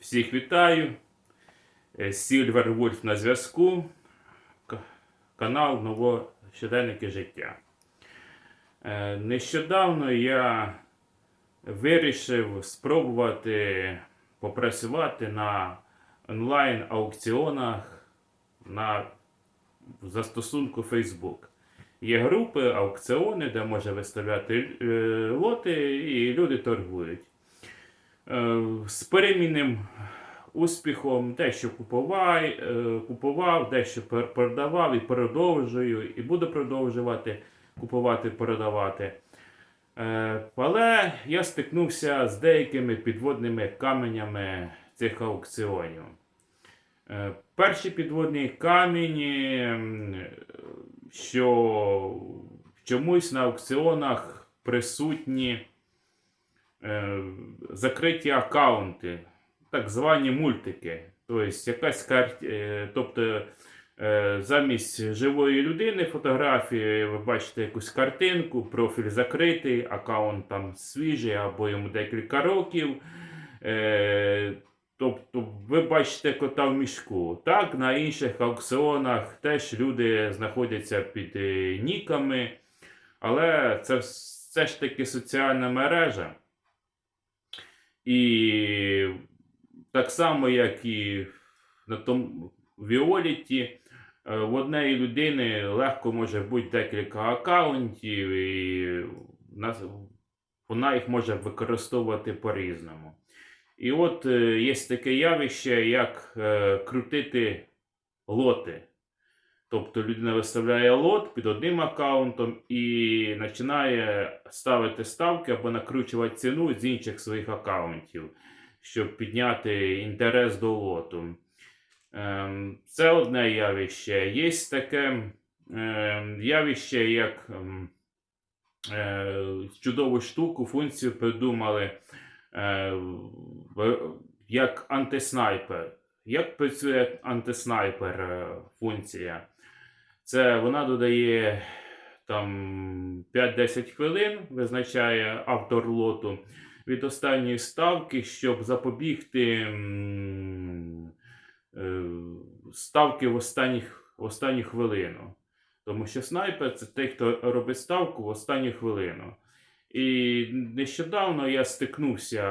Всіх вітаю. Е, Сільвер Вульф на зв'язку. Канал Ново щоденники життя. Е, Нещодавно я вирішив спробувати попрацювати на онлайн аукціонах на застосунку Facebook. Є групи, аукціони, де можна виставляти е, лоти, і люди торгують. Е, з перемінним успіхом дещо купував, е, купував, дещо продавав і продовжую, і буду продовжувати купувати, продавати. Е, Але я стикнувся з деякими підводними каменями цих аукціонів. Перший підводний камінь, що чомусь на аукціонах присутні закриті аккаунти, так звані мультики. Тобто, якась кар... е, тобто е, замість живої людини фотографії ви бачите якусь картинку, профіль закритий, аккаунт там свіжий або йому декілька років. Е, Тобто ви бачите кота в мішку. Так, на інших аукціонах теж люди знаходяться під е, ніками, але це все ж таки соціальна мережа. І так само, як і на тому Віоліті, е, в однієї людини легко може бути декілька аккаунтів, і вона їх може використовувати по-різному. І от е, є таке явище, як е, крутити лоти. Тобто людина виставляє лот під одним аккаунтом і починає ставити ставки або накручувати ціну з інших своїх аккаунтів, щоб підняти інтерес до лоту. Ем, Це одне явище. Є таке ем, явище, як ем, е, чудову штуку, функцію придумали е, як антиснайпер. Як працює антиснайпер е, функція? Це вона додає там 5-10 хвилин, визначає автор лоту від останньої ставки, щоб запобігти е, ставки в останніх, в останню хвилину. Тому що снайпер це той, хто робить ставку в останню хвилину. І нещодавно я стикнувся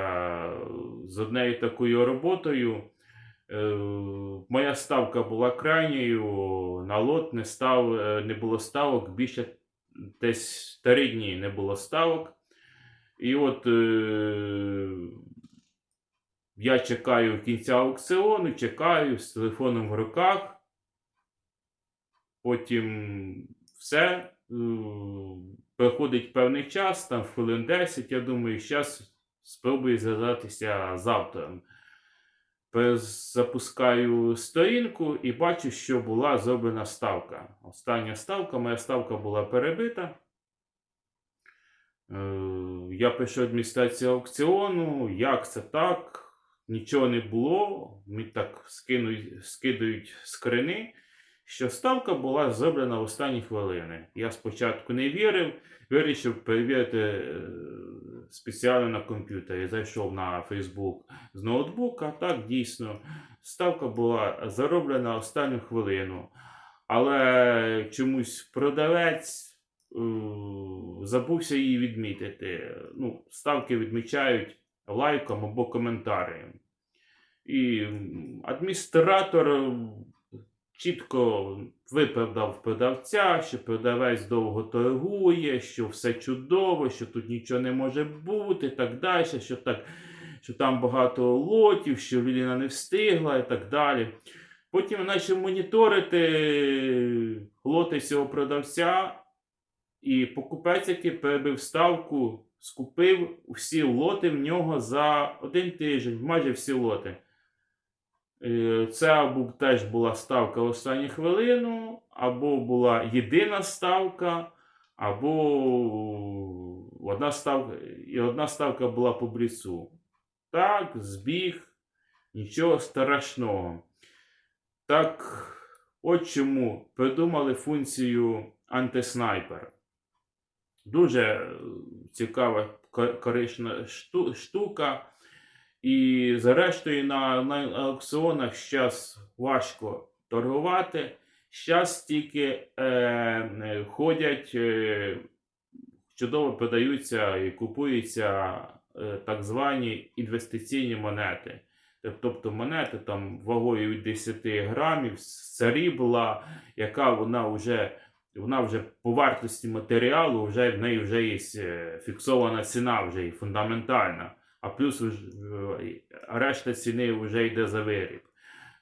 з однією такою роботою. Е, Моя ставка була крайньою, на лот не, став, е, не було ставок, більше десь три дні не було ставок. І от е, я чекаю кінця аукціону, чекаю з телефоном в руках. Потім все. е, Проходить певний час, там хвилин 10, я думаю, зараз спробую зв'язатися з автором. Запускаю сторінку і бачу, що була зроблена ставка. Остання ставка, моя ставка була перебита. Е, Я пишу адміністрацію аукціону, як це так? Нічого не було. Мені так скинуть, скидають скрини, що ставка була зроблена в останні хвилини. Я спочатку не вірив, вирішив перевірити е, спеціально на комп'ютері. Зайшов на Facebook з ноутбука. Так, дійсно, ставка була зароблена останню хвилину. Але чомусь продавець е, забувся її відмітити. Ну, ставки відмічають лайком або коментарем. І адміністратор чітко виправдав продавця, що продавець довго торгує, що все чудово, що тут нічого не може бути, так далі, що, так, що там багато лотів, що людина не встигла і так далі. Потім почав моніторити лоти цього продавця, і покупець, який перебив ставку, скупив всі лоти в нього за один тиждень, майже всі лоти. Е, Це або теж була ставка в останню хвилину, або була єдина ставка, або одна ставка, і одна ставка була по бліцу. Так, збіг, нічого страшного. Так, от чому придумали функцію антиснайпер. Дуже е, цікава корисна штука. І зрештою на, на аукціонах зараз важко торгувати. Зараз тільки е, ходять, е, чудово продаються і купуються е, так звані інвестиційні монети. Тобто монети там вагою від 10 грамів, срібла, яка вона вже, вона вже по вартості матеріалу, вже в неї вже є е, фіксована ціна, вже і фундаментальна. А плюс е, решта ціни вже йде за виріб.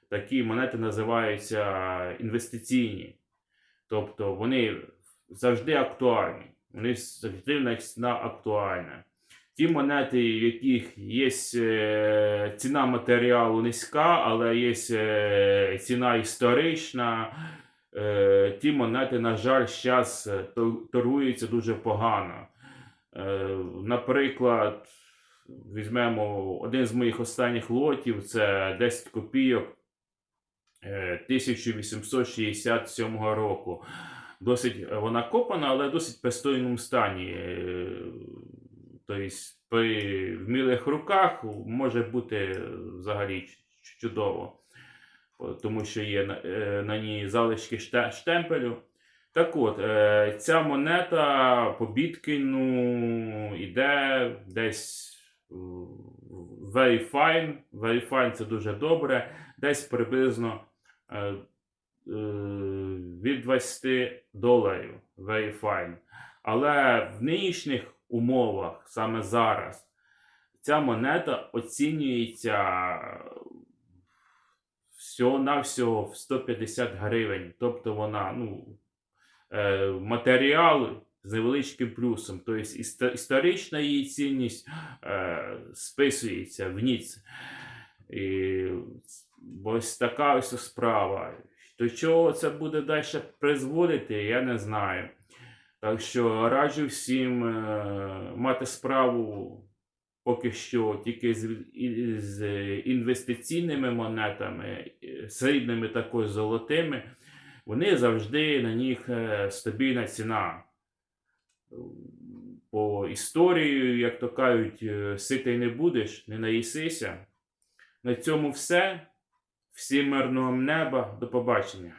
Такі монети називаються інвестиційні. Тобто вони завжди актуальні. Вони завжди них ціна актуальна. Ті монети, в яких є е, ціна матеріалу низька, але є е, ціна історична, ті монети, на жаль, зараз торгуються дуже погано. Наприклад, візьмемо один з моїх останніх лотів це 10 копійок е, 1867 року. Досить е, вона копана, але досить пристойному стані. Е, Тобто при вмілих руках може бути взагалі чудово, тому що є на, е, ній залишки штемпелю. Так от, е, ця монета по Біткіну йде десь е, very fine. Very fine це дуже добре. Десь приблизно е, е, від 20 доларів. Very fine. Але в нинішніх умовах, саме зараз, ця монета оцінюється всього-навсього в 150 гривень. Тобто вона, ну, е, матеріал з невеличким плюсом. Тобто історична її цінність е, списується в ніц. І ось така ось справа. До чого це буде далі призводити, я не знаю. Так що раджу всім е, мати справу поки що тільки з, з інвестиційними монетами, е, срібними також золотими. Вони завжди на них е, стабільна ціна. По історії, як то кажуть, е, ситий не будеш, не наїсися. На цьому все. Всім мирного неба. До побачення.